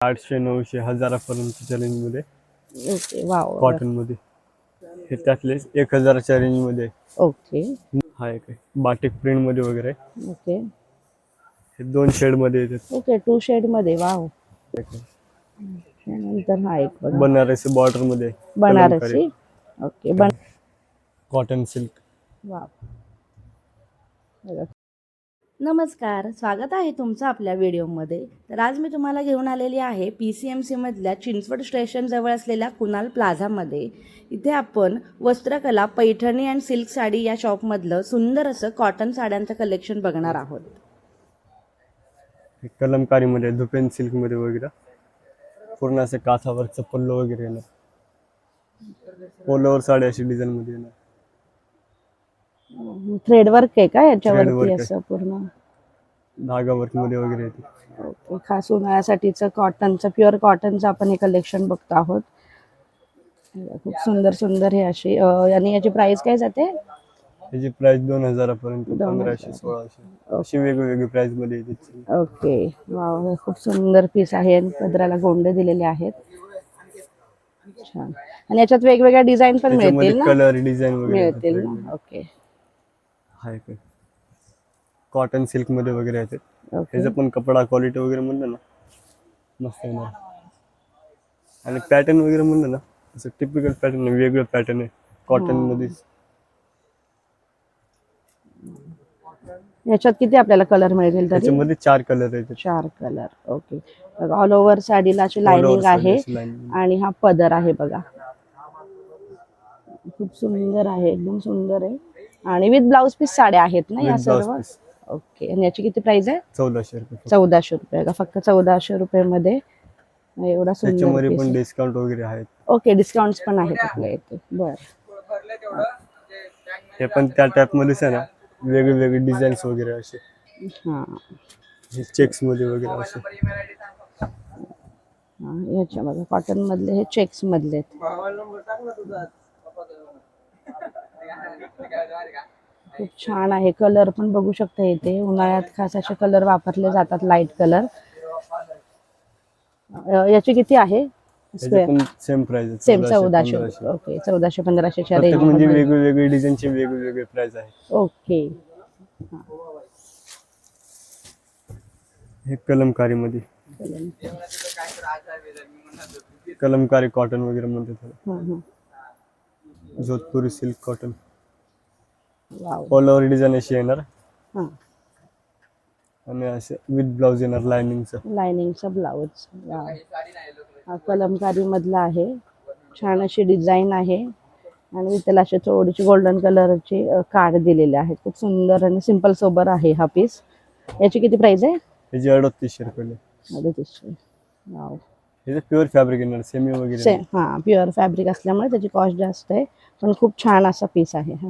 आठशे नऊशे हजारापर्यंतच्या रेंजमध्ये ओके वाव कॉटनमध्ये हे त्यातले एक हजाराच्या रेंजमध्ये ओके. हा एक आहे. बाटिक प्रिंटमध्ये वगैरे. ओके. हे दोन शेडमध्ये येतात. ओके टू शेडमध्ये वाव. एक आहे. त्यानंतर हा एक बघा. बनारसी बॉर्डरमध्ये बनारसी? ओके बन कॉटन सिल्क वाव. बघा. नमस्कार स्वागत आहे तुमचं आपल्या व्हिडिओमध्ये. तर आज मी तुम्हाला घेऊन आलेली आहे पी सी एम सीमधल्या चिंचवड स्टेशनजवळ असलेल्या कुणाल प्लाझामध्ये. इथे आपण वस्त्रकला पैठणी अँड सिल्क साडी या शॉपमधलं सुंदर असं कॉटन साड्यांचं कलेक्शन बघणार आहोत. कलमकारीमध्ये धुपेन सिल्कमध्ये वगैरे. पूर्ण असं काथावरचं पल्लो वगैरे येणार. पोलोवर साडी अशी डिझाईनमध्ये येणार. थ्रेड वर्क आहे का याच्यावरती. असं पूर्ण? धागा वर्कमध्ये वगैरे ओके खास उन्हाळ्यासाठीचं कॉटनचं प्युअर कॉटनचं आपण हे कलेक्शन बघतो आहोत. खूप सुंदर सुंदर हे अशी आणि याची प्राइस काय जाते? त्याची प्राइस दोन हजारापर्यंत पंधराशे सोळाशे. अशी वेगवेगळी प्राइसमध्ये येते. ओके. खूप सुंदर पीस आहे पदराला गोंडे दिलेले आहेत. छान. आणि याच्यात वेगवेगळ्या डिझाईन पण मिळतील कलर डिझाईन मिळतील ओके. काय कॉटन सिल्कमध्ये वगैरे ओके त्याचा पण कपडा क्वालिटी वगैरे म्हणलं ना मस्त येणार आणि पॅटर्न वगैरे म्हणलं ना असं टिपिकल पॅटर्न आहे वेगळं पॅटर्न आहे कॉटनमध्ये याच्यात किती आपल्याला कलर मिळतील तरी? त्याच्यामध्ये चार कलर येतात चार कलर ओके ऑल ओव्हर साडीला अशी लाइनिंग आहे. आणि हा पदर आहे बघा. खूप सुंदर आहे एकदम सुंदर आहे. आणि विथ ब्लाउज पीस साड्या आहेत ना या With blouse सर्व? piece. ओके आणि याची किती प्राइस आहे? चौदाशे रुपये चौदाशे रुपये. का फक्त चौदाशे रुपये मध्ये एवढा सुंदर त्याच्यामध्ये पण. डिस्काउंट वगैरे आहेत. ओके डिस्काउंट पण आहेत आपल्या इथे. बर. हे पण त्या टाइप मध्येच आहे ना. वेगळे वेगळे डिझाईन्स वगैरे असे. हा. हे चेक्समध्ये वगैरे असे. हा, याच्या बघा कॉटन मधले हे चेक्स मधले आहेत. खूप छान आहे. कलर पण बघू शकता इथे. उन्हाळ्यात खास असे कलर वापरले जातात लाइट कलर याची किती आहे? स्क्वेअर सेम प्राइस सेम चौदाशे ओके चौदाशे पंधराशेच्या प्रत्येक रेंज म्हणजे वेगवेगळे डिझाईनचे वेगवेगळे प्राइस आहे. ओके हे कलमकारी मध्ये. कलमकारी कॉटन वगैरे म्हणते त्याला. हं, हं. Jodhpuri silk cotton wow all over design अशी येणार. हां. आणि असे विथ ब्लाउज येणार लाइनिंगचं लाइनिंगचा ब्लाऊज वाव हा कलमकारी मधला आहे. छान अशी डिझाईन आहे. आणि त्याला असे थोडीशी गोल्डन कलरची कार्ड दिलेले आहेत खूप सुंदर आणि सिंपल सोबर आहे हा पीस याची किती प्राइस आहे? त्याची अडतीसशे रुपये. अडतीसशे. वाव प्युअर फॅब्रिक येणार सेमी वगैरे सेम हां प्युअर फॅब्रिक असल्यामुळे त्याची कॉस्ट जास्त आहे. पण खूप छान असा पीस आहे हा.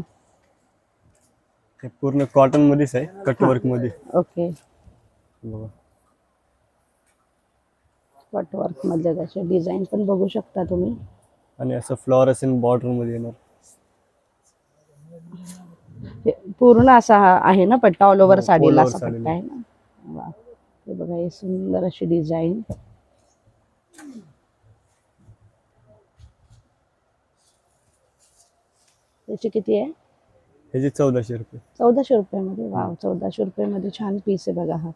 हे पूर्ण कॉटन मध्येच आहे कटवर्कमध्ये. ओके बघा. कटवर्क मधले त्याचे डिझाईन पण बघू शकता तुम्ही. आणि असं फ्लॉरसन बॉर्डरमध्ये येणार. पूर्ण असा आहे ना पट्टा ऑल ओव्हर हो, साडीला असा पट्टा. आहे ना? वा. हे बघा हे सुंदर अशी डिझाईन त्याची किती आहे? ह्याचे चौदाशे रुपये. चौदाशे रुपयामध्ये. वाव चौदाशे रुपयामध्ये छान पीस आहे बघा हा.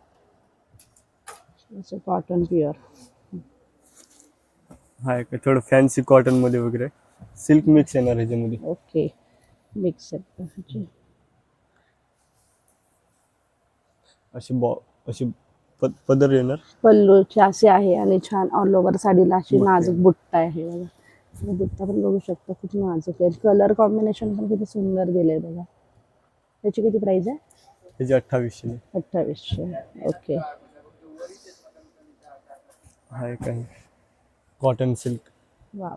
कॉटन प्युअर हा एक थोडं फॅन्सी कॉटनमध्ये वगैरे. सिल्क मिक्स येणार ह्याच्यामध्ये. ओके मिक्स आहे. अशी बॉ अशी प- पदर येणार. पल्लूचे असे आहे आणि छान ऑल ओव्हर साडीला अशी नाजूक बुट्टा आहे बघा. आणि बुट्टा पण बघू शकता खूप नाजूक आहे कलर कॉम्बिनेशन पण किती सुंदर दिलंय बघा. त्याची किती प्राइस आहे? ह्याचे अठ्ठावीसशे. अठ्ठावीसशे. ओके हा एक आहे. कॉटन सिल्क वा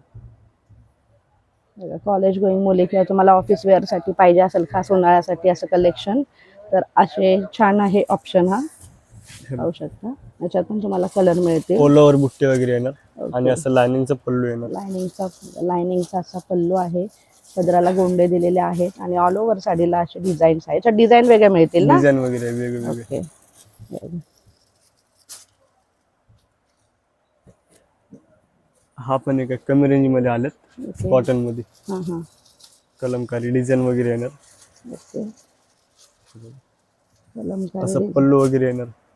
बघा कॉलेज गोईंग मुली किंवा तुम्हाला ऑफिस वेअरसाठी पाहिजे असेल खास उन्हाळ्यासाठी असं कलेक्शन तर असे छान आहे ऑप्शन हा. पाहू शकता. याच्यात पण तुम्हाला कलर मिळतील. ऑल ओव्हर बुट्टे वगैरे येणार. आणि असं लाइनिंगचं पल्लू येणार. लायनिंगचा लायनिंगचा असा पल्लू आहे. पदराला गोंडे दिलेले आहेत. आणि ऑल ओव्हर साडीला असे डिझाईन्स आहेत. याच्यात डिझाईन वेगळे मिळतील ना? डिझाईन वगैरे वेगवेगळे ओके हा पण एक कमी रेंजमध्ये आलेत. कॉटनमध्ये. हां हां. कलमकारी डिझाईन वगैरे येणार. असं पल्लू वगैरे येणार. हां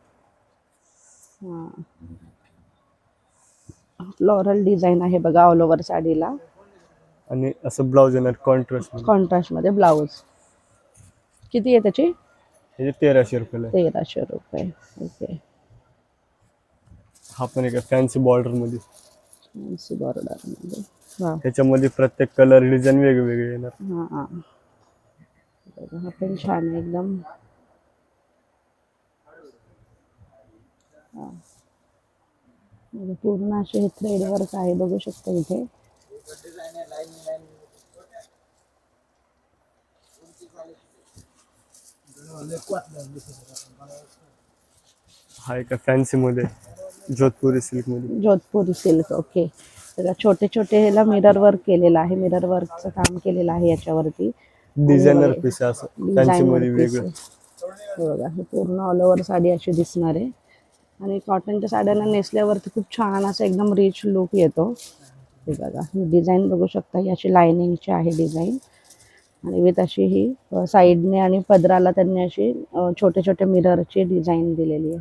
फ्लोरल डिझाईन आहे बघा ऑल ओव्हर साडीला. आणि असं ब्लाऊज येणार कॉन्ट्रास्टमध्ये. कॉन्ट्रास्टमध्ये ब्लाऊज किती आहे त्याची? हे तेराशे रुपयाला आहे. तेराशे रुपये. ओके हा पण एक फॅन्सी बॉर्डरमध्ये. फॅन्सी बॉर्डरमध्ये हां. त्याच्यामध्ये प्रत्येक कलर डिझाईन वेगवेगळे येणार. हां पण छान आहे एकदम हां. बघा, पूर्ण असे हे थ्रेड वर्क आहे बघू शकता इथे. हा एका फॅन्सी मध्ये जोधपुरी सिल्कमध्ये जोधपुरी सिल्क ओके छोटे छोटे ह्याला मिरर वर्क केलेलं आहे मिरर वर्कचं काम केलेलं आहे याच्यावरती. डिझायनर पीस असं फॅन्सी मध्ये वेगळं. हे बघा हे पूर्ण ऑल ओव्हर साडी अशी दिसणार आहे. आणि कॉटनच्या साड्यांना नेसल्यावरती खूप छान असं एकदम रिच लुक येतो. हे बघा ही डिझाईन बघू शकता ही अशी लायनिंगची आहे डिझाईन आणि विथ अशी ही साईडने आणि पदराला त्यांनी अशी छोटे छोटे मिररची डिझाईन दिलेली आहे.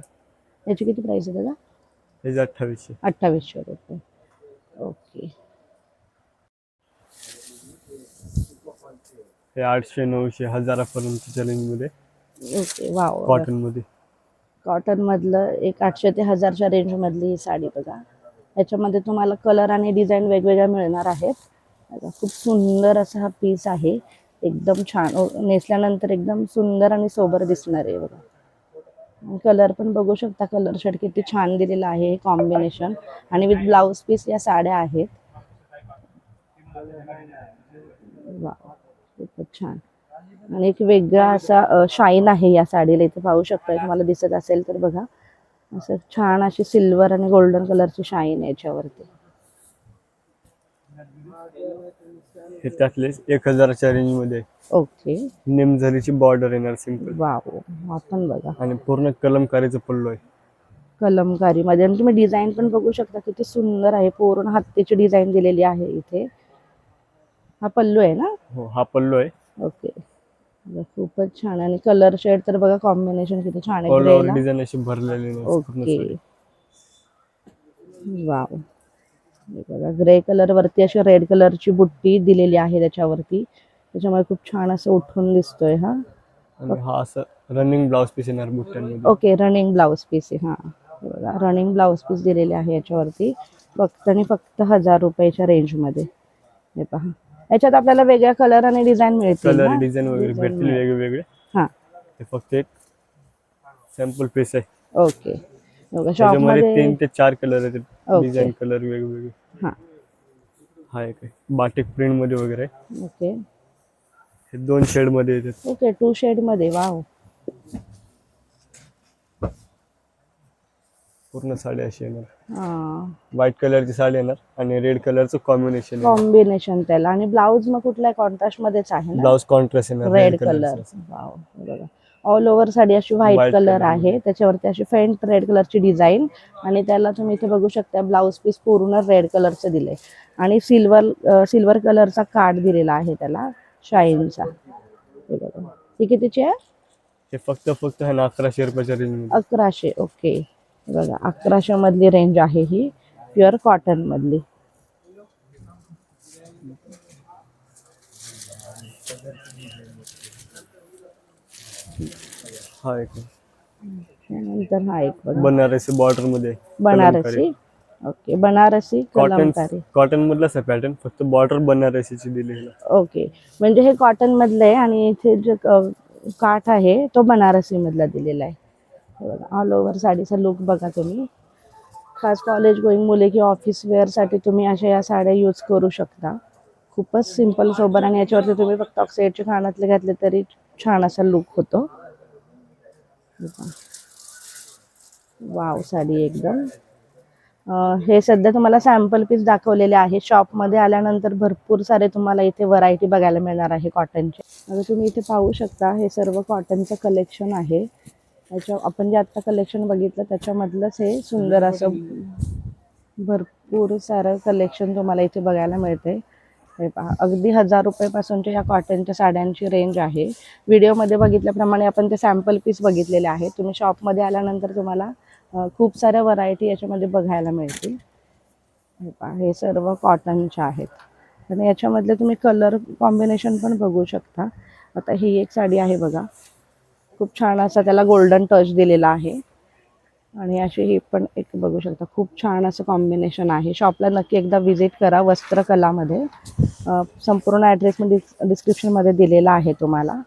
याची किती प्राईस आहे दादा? अठ्ठावीसशे. अठ्ठावीसशे रुपये. ओके हे आठशे नऊशे हजारापर्यंतच्या रेंजमध्ये. ओके वाव कॉटनमध्ये. कॉटनमधलं एक आठशे ते हजारच्या रेंजमधली ही साडी बघा. याच्यामध्ये तुम्हाला कलर आणि डिझाईन वेगवेगळ्या मिळणार आहेत. खूप सुंदर असा हा पीस आहे. एकदम छान नेसल्यानंतर एकदम सुंदर आणि सोबर दिसणार आहे बघा. कलर पण बघू शकता कलर शेड किती छान दिलेला आहे हे कॉम्बिनेशन आणि विथ ब्लाऊज पीस या साड्या आहेत. वा खूपच छान. आणि एक वेगळा असा शाईन आहे या साडीला. इथे पाहू शकता तुम्हाला दिसत असेल तर बघा. असं छान अशी सिल्वर आणि गोल्डन कलरची शाईन आहे याच्यावरती. हे त्यातले एक हजाराच्या रेंजमध्ये. ओके निमझरीची बॉर्डर येणार सिंपल वाव हा पण बघा. आणि पूर्ण कलमकारीचं पल्लू आहे. कलमकारीमध्ये आणि तुम्ही डिझाईन पण बघू शकता किती सुंदर आहे. पूर्ण हत्तीची डिझाईन दिलेली आहे इथे. हा पल्लू आहे ना? हो हा पल्लू आहे. ओके खूपच छान. आणि कलर शेड तर बघा कॉम्बिनेशन किती छान आहे डिझाईन अशी भरलेली ओके. वाव बघा ग्रे कलर वरती अशी रेड कलरची बुट्टी दिलेली आहे त्याच्यावरती. त्याच्यामुळे खूप छान असं उठून दिसतोय हा. हा असं रनिंग ब्लाउज पीस येणार बुट्ट्यांमध्ये. ओके रनिंग ब्लाऊज पीस आहे हा. बघा रनिंग ब्लाऊज पीस दिलेले आहे याच्यावरती. फक्त आणि फक्त हजार रुपयाच्या रेंजमध्ये हे पहा. याच्यात आपल्याला वेगळ्या कलर आणि डिझाईन मिळतील कलर? डिझाईन वगैरे भेटतील. वेगवेगळे. हा. फक्त एक सॅम्पल पीस आहे. ओके त्याच्यामध्ये तीन ते चार कलर आहेत. डिझाईन कलर वेगवेगळे. हा. हा एक बाटिक प्रिंटमध्ये वगैरे. ओके हे दोन शेडमध्ये येतात. ओके टू शेडमध्ये वाव पूर्ण साडी अशी येणार. व्हाईट कलरची साडी येणार आणि रेड कलरचं कॉम्बिनेशन कॉम्बिनेशन त्याला. आणि ब्लाऊज मग कुठल्या कॉन्ट्रास्ट मध्येच आहे ना? ब्लाउज कॉन्ट्रास्ट येणार red colour all over sari अशी व्हाईट कलर आहे. त्याच्यावरती अशी फेंट रेड कलरची डिझाईन आणि त्याला तुम्ही इथे बघू शकता ब्लाऊज पीस पूर्ण रेड कलरचं दिलंय. आणि सिल्वर सिल्वर कलरचा कार्ड दिलेला आहे त्याला शाईनचा बघा. कितीची आहे? फक्त फक्त अकराशे रुपयाच्या रेंज अकराशे ओके बघा अकराशे मधली रेंज आहे ही प्युअर कॉटन मधली. हा एक. त्यानंतर हा एक बघा. Banarasi बॉर्डरमध्ये Banarasi. Okay Banarasi cotton Kalamkari. Cotton मधलाच आहे पॅटर्न फक्त बॉर्डर बनारसीची दिलेली. आहे. ओके म्हणजे हे कॉटन मधलं आहे आणि इथे जे क- काठ आहे तो बनारसी मधला दिलेला आहे. ऑल ओव्हर साडीचा लुक बघा तुम्ही. खास कॉलेज गोईंग मुले की ऑफिस वेअरसाठी तुम्ही अशा या साड्या यूज करू शकता. खूपच सिंपल सोबर आणि याच्यावरती तुम्ही फक्त ऑक्साईडचे कानातले घातले तरी छान असा लुक होतो. वाव साडी एकदम. हे सध्या तुम्हाला सॅम्पल पीस दाखवलेले आहे. शॉपमध्ये आल्यानंतर भरपूर सारे तुम्हाला इथे व्हरायटी बघायला मिळणार आहे कॉटनचे आता तुम्ही इथे पाहू शकता हे सर्व कॉटनचं कलेक्शन आहे. त्याच्या आपण जे आत्ता कलेक्शन बघितलं त्याच्यामधलंच हे सुंदर असं भरपूर सारं कलेक्शन तुम्हाला इथे बघायला मिळते हे पहा अगदी हजार रुपयेपासूनच्या या कॉटनच्या साड्यांची रेंज आहे. व्हिडिओमध्ये बघितल्याप्रमाणे आपण ते सॅम्पल पीस बघितलेले आहे. तुम्ही शॉपमध्ये आल्यानंतर तुम्हाला खूप साऱ्या व्हरायटी याच्यामध्ये बघायला मिळतील. हे पहा हे सर्व कॉटनच्या आहेत. आणि याच्यामधले तुम्ही कलर कॉम्बिनेशन पण बघू शकता. आता ही एक साडी आहे बघा. खूप छान असा त्याला गोल्डन टच दिलेला आहे. आणि अशी ही पण एक बघू शकता खूप छान असं कॉम्बिनेशन आहे. शॉपला नक्की एकदा व्हिजिट करा वस्त्रकलामध्ये. संपूर्ण ॲड्रेस मी डिस डिस्क्रिप्शनमध्ये दिलेला आहे तुम्हाला.